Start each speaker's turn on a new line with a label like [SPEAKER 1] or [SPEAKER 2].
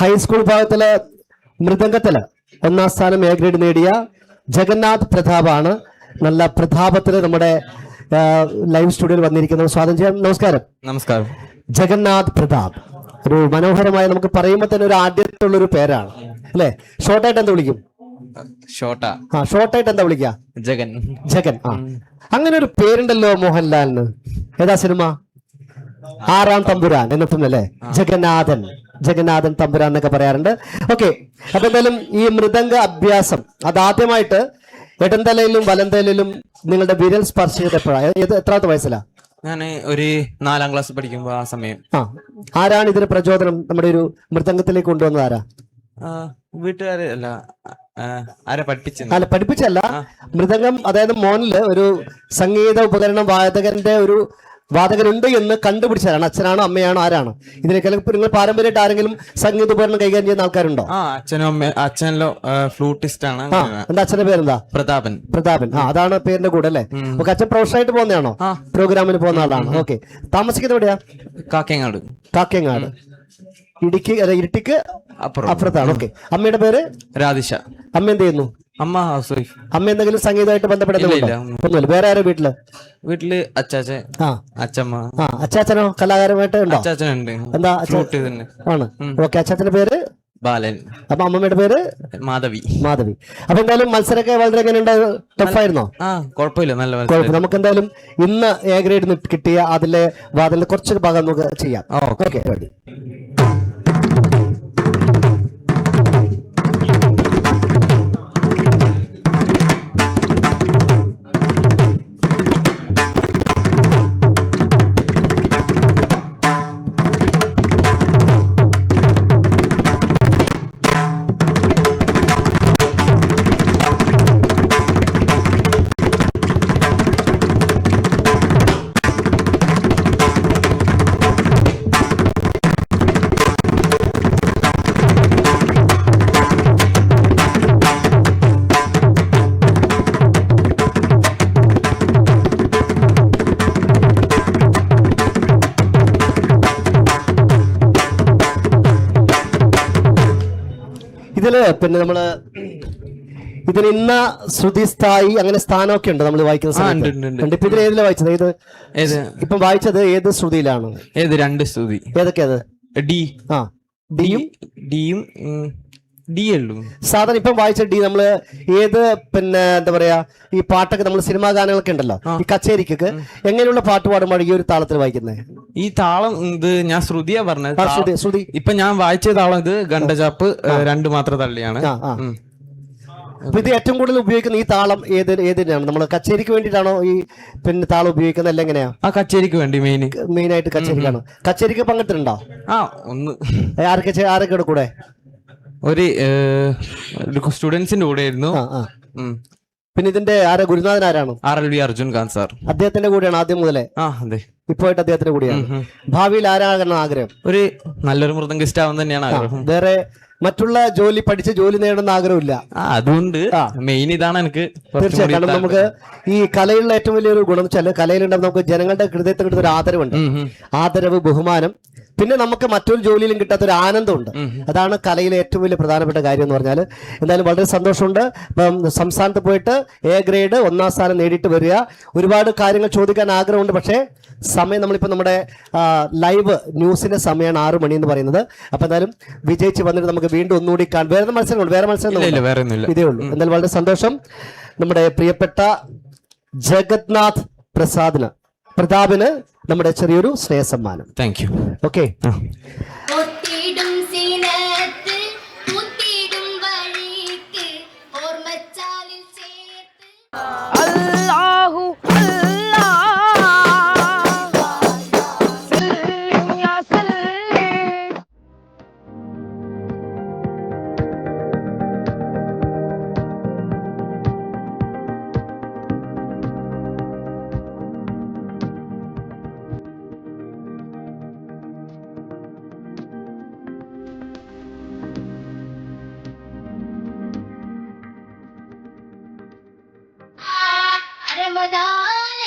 [SPEAKER 1] High school വിഭാഗത്തിൽ മൃദംഗത്തിൽ ഒന്നാം സ്ഥാനം എ ഗ്രേഡ് നേടിയ ജഗന്നാഥ് പ്രതാപാണ്. നല്ല പ്രതാപത്തിൽ നമ്മുടെ ലൈവ് സ്റ്റുഡിയോയിൽ വന്നിരിക്കുന്നത്. സ്വാഗതം ചെയ്യാം നമസ്കാരം.
[SPEAKER 2] നമസ്കാരം.
[SPEAKER 1] ജഗന്നാഥ് പ്രതാപ്. ഒരു മനോഹരമായ നമുക്ക് പറയുമ്പോൾ തന്നെ ഒരു ആദ്യത്തുള്ള ഒരു പേരാണ്. അല്ലെ? ഷോർട്ടായിട്ട് എന്താ വിളിക്കും?
[SPEAKER 2] ഷോർട്ടാ
[SPEAKER 1] ആ ഷോർട്ടായിട്ട് എന്താ വിളിക്ക?
[SPEAKER 2] ജഗൻ.
[SPEAKER 1] ജഗൻ. ആ. അങ്ങനെ ഒരു പേരുണ്ടല്ലോ മോഹൻലാലിന്. ഏതാ സിനിമ? ആറാം തമ്പുരാൻ. എന്നിട്ടുണ്ടല്ലേ ജഗന്നാഥൻ. ജഗന്നാഥൻ തമ്പുരാൻ എന്നൊക്കെ പറയാറുണ്ട്. ഓക്കെ അപ്പൊ എന്തായാലും ഈ മൃദംഗ അഭ്യാസം അതാദ്യമായിട്ട് ഇടന്തലയിലും വലന്തലയിലും നിങ്ങളുടെ വിരൽ സ്പർശിച്ചത് എപ്പോഴാണ് എത്രാമത്തെ വയസ്സിലാ?
[SPEAKER 2] ഞാൻ ഒരു നാലാം ക്ലാസ് പഠിക്കുമ്പോ ആ സമയം.
[SPEAKER 1] ആ ആരാണ് ഇതിന് പ്രചോദനം? നമ്മുടെ ഒരു മൃദംഗത്തിലേക്ക് കൊണ്ടുവന്നത് ആരാ?
[SPEAKER 2] വീട്ടുകാര് അല്ല ആരെ പഠിപ്പിച്ചു
[SPEAKER 1] അല്ല പഠിപ്പിച്ചല്ല. മൃദംഗം അതായത് മോനിൽ ഒരു സംഗീത ഉപകരണം വാദകന്റെ ഒരു വാദകനുണ്ട് എന്ന് കണ്ടുപിടിച്ചാലാണ് അച്ഛനാണോ അമ്മയാണോ ആരാണ്? ഇതിനൊക്കെ നിങ്ങൾ പാരമ്പര്യമായിട്ട് ആരെങ്കിലും സംഗീത ഉപകരണം കൈകാര്യം ചെയ്യുന്ന ആൾക്കാരുണ്ടോ?
[SPEAKER 2] ആ അച്ഛനും അമ്മ അച്ഛനല്ലോ ഫ്ലൂട്ടിസ്റ്റ് ആണ്
[SPEAKER 1] ആ എന്താ അച്ഛന്റെ പേരെന്താ?
[SPEAKER 2] പ്രതാപൻ.
[SPEAKER 1] പ്രതാപൻ. ആ അതാണ് പേരിന്റെ കൂടെ അല്ലേ? ഓക്കെ അച്ഛൻ പ്രൊഫഷണലായിട്ട് പോകുന്നതാണോ. പ്രോഗ്രാമിന് പോകുന്ന ആളാണ്. ഓക്കെ. താമസിക്കുന്നത് എവിടെയാ?
[SPEAKER 2] കാക്കയങ്ങാട്
[SPEAKER 1] കാക്കയങ്ങാട് ഇടുക്കി അല്ല ഇരിട്ടിക്ക് അപ്പുറത്താണ്. ഓക്കെ. അമ്മയുടെ പേര്?
[SPEAKER 2] രാധിഷ.
[SPEAKER 1] അമ്മ എന്ത് ചെയ്യുന്നു?
[SPEAKER 2] അമ്മ ഹൗസ് വൈഫ്
[SPEAKER 1] അമ്മ എന്തെങ്കിലും സംഗീതമായിട്ട്
[SPEAKER 2] ഒന്നും.
[SPEAKER 1] വേറെ ആരോ വീട്ടിൽ?
[SPEAKER 2] വീട്ടിൽ അച്ചാച്ചൻ
[SPEAKER 1] ആ. അച്ചാച്ചനോ കലാകാരമായിട്ട് ഉണ്ടോ?
[SPEAKER 2] അച്ചാച്ചനുണ്ട്.
[SPEAKER 1] എന്താ ആണ്. ഓക്കെ അച്ചാച്ചന്റെ പേര്?
[SPEAKER 2] ബാലൻ.
[SPEAKER 1] അപ്പൊ അമ്മമ്മയുടെ പേര്?
[SPEAKER 2] മാധവി.
[SPEAKER 1] മാധവി. അപ്പൊ എന്തായാലും മത്സരമൊക്കെ വളരെ എങ്ങനെയുണ്ട് ടഫായിരുന്നോ
[SPEAKER 2] കുഴപ്പമില്ല. നല്ല കുഴപ്പമില്ല.
[SPEAKER 1] കുഴപ്പം നമുക്ക് എന്തായാലും ഇന്ന് എ ഗ്രേഡ് കിട്ടിയ അതിലെ വാതിലെ കുറച്ചൊരു ഭാഗം നമുക്ക് ചെയ്യാം.
[SPEAKER 2] ഓക്കെ.
[SPEAKER 1] ഇതിൽ പിന്നെ നമ്മൾ ഇതിന് ഇന്ന ശ്രുതി സ്ഥായി അങ്ങനെ സ്ഥാനമൊക്കെ ഉണ്ട് നമ്മൾ വായിക്കുന്ന. ഇപ്പൊ ഇതിൽ ഏതിലാ വായിച്ചത്? ഏത്?
[SPEAKER 2] ഇപ്പൊ
[SPEAKER 1] ഇപ്പം വായിച്ചത് ഏത് ശ്രുതിയിലാണ്?
[SPEAKER 2] ഏത് രണ്ട് ശ്രുതി.
[SPEAKER 1] ഏതൊക്കെയാ അത്?
[SPEAKER 2] ഡി.
[SPEAKER 1] ആ. ഡിയും
[SPEAKER 2] ഡിയും? ഡി ഉള്ളൂ.
[SPEAKER 1] സാധാരണ ഇപ്പം വായിച്ച ഡി നമ്മൾ ഏത് പിന്നെ എന്താ പറയാ ഈ പാട്ടൊക്കെ നമ്മൾ സിനിമാ ഗാനങ്ങളൊക്കെ ഉണ്ടല്ലോ ഈ കച്ചേരിക്കൊക്കെ എങ്ങനെയുള്ള പാട്ട് പാടുമ്പോൾ ഈ ഒരു താളത്തിൽ വായിക്കുന്നത്
[SPEAKER 2] ഈ താളം ഇത് ഞാൻ ശ്രുതിയാ പറഞ്ഞത്.
[SPEAKER 1] ശ്രുതി ശ്രുതി.
[SPEAKER 2] ഇപ്പൊ ഞാൻ വായിച്ച താളം ഇത് ഗണ്ടചാപ്പ് രണ്ട് മാത്രം തള്ളിയാണ്.
[SPEAKER 1] ആ ആ. അപ്പൊ ഇത് ഏറ്റവും കൂടുതൽ ഉപയോഗിക്കുന്ന ഈ താളം ഏത് ഏതിനാണ്? നമ്മൾ കച്ചേരിക്ക് വേണ്ടിയിട്ടാണോ ഈ പിന്നെ താളം ഉപയോഗിക്കുന്നത് അല്ല എങ്ങനെയാ?
[SPEAKER 2] ആ കച്ചേരിക്ക് വേണ്ടി മെയിൻ
[SPEAKER 1] മെയിൻ ആയിട്ട് കച്ചേരിക്കാണ്. കച്ചേരിക്ക് പങ്കെടുത്തിട്ടുണ്ടോ
[SPEAKER 2] ആ ഒന്ന്.
[SPEAKER 1] ആരൊക്കെ ആരൊക്കെ കൂടെ?
[SPEAKER 2] ഒരു സ്റ്റുഡൻസിന്റെ കൂടെ ആയിരുന്നു.
[SPEAKER 1] പിന്നെ ഇതിന്റെ ആരാ? ഗുരുനാഥൻ ആരാണ്?
[SPEAKER 2] R L V Arjun Khan sir.
[SPEAKER 1] അദ്ദേഹത്തിന്റെ കൂടെയാണ് ആദ്യം മുതലേ?
[SPEAKER 2] ആ അതെ.
[SPEAKER 1] ഇപ്പോയിട്ട് അദ്ദേഹത്തിന്റെ കൂടെയാണ്. ഭാവിയിൽ ആരാകണം ആഗ്രഹം?
[SPEAKER 2] ഒരു നല്ലൊരു മൃദംഗിസ്റ്റ് ആവാൻ തന്നെയാണ് ആഗ്രഹം.
[SPEAKER 1] വേറെ മറ്റുള്ള ജോലി പഠിച്ച് ജോലി നേടുന്ന ആഗ്രഹമില്ല.
[SPEAKER 2] അതുകൊണ്ട് മെയിൻ ഇതാണ് എനിക്ക് കുറച്ചും
[SPEAKER 1] തീർച്ചയായും
[SPEAKER 2] കൂടി
[SPEAKER 1] കാരണം നമുക്ക് ഈ കലയിലുള്ള ഏറ്റവും വലിയൊരു ഗുണം വെച്ചാൽ കലയിലുണ്ടാകും നമുക്ക് ജനങ്ങളുടെ ഹൃദയത്തിൽ കിട്ടുന്ന ഒരു ആദരവുണ്ട്. ആദരവ് ബഹുമാനം. പിന്നെ നമുക്ക് മറ്റൊരു ജോലിയിലും കിട്ടാത്ത ഒരു ആനന്ദമുണ്ട് അതാണ് കലയിലെ ഏറ്റവും വലിയ പ്രധാനപ്പെട്ട കാര്യം എന്ന് പറഞ്ഞാൽ എന്തായാലും വളരെ സന്തോഷമുണ്ട്. ഇപ്പം സംസ്ഥാനത്ത് പോയിട്ട് എ ഗ്രേഡ് ഒന്നാം സ്ഥാനം നേടിയിട്ട് വരിക. ഒരുപാട് കാര്യങ്ങൾ ചോദിക്കാൻ ആഗ്രഹമുണ്ട്. പക്ഷേ സമയം നമ്മളിപ്പോൾ നമ്മുടെ ലൈവ് ന്യൂസിന്റെ സമയമാണ് ആറു മണി എന്ന് പറയുന്നത്. അപ്പം എന്തായാലും വിജയിച്ച് വന്നിട്ട് നമുക്ക് വീണ്ടും ഒന്നുകൂടി കാണാം. വേറെ മത്സരങ്ങളുണ്ട്? വേറെ മത്സരം ഇതേ ഉള്ളൂ. എന്തായാലും വളരെ സന്തോഷം. നമ്മുടെ പ്രിയപ്പെട്ട ജഗത്നാഥ് പ്രസാദിന് പ്രതാപിന് നമ്മുടെ ചെറിയൊരു സ്നേഹസമ്മാനം
[SPEAKER 2] താങ്ക് യു
[SPEAKER 1] ഓക്കെ
[SPEAKER 3] Ramadan.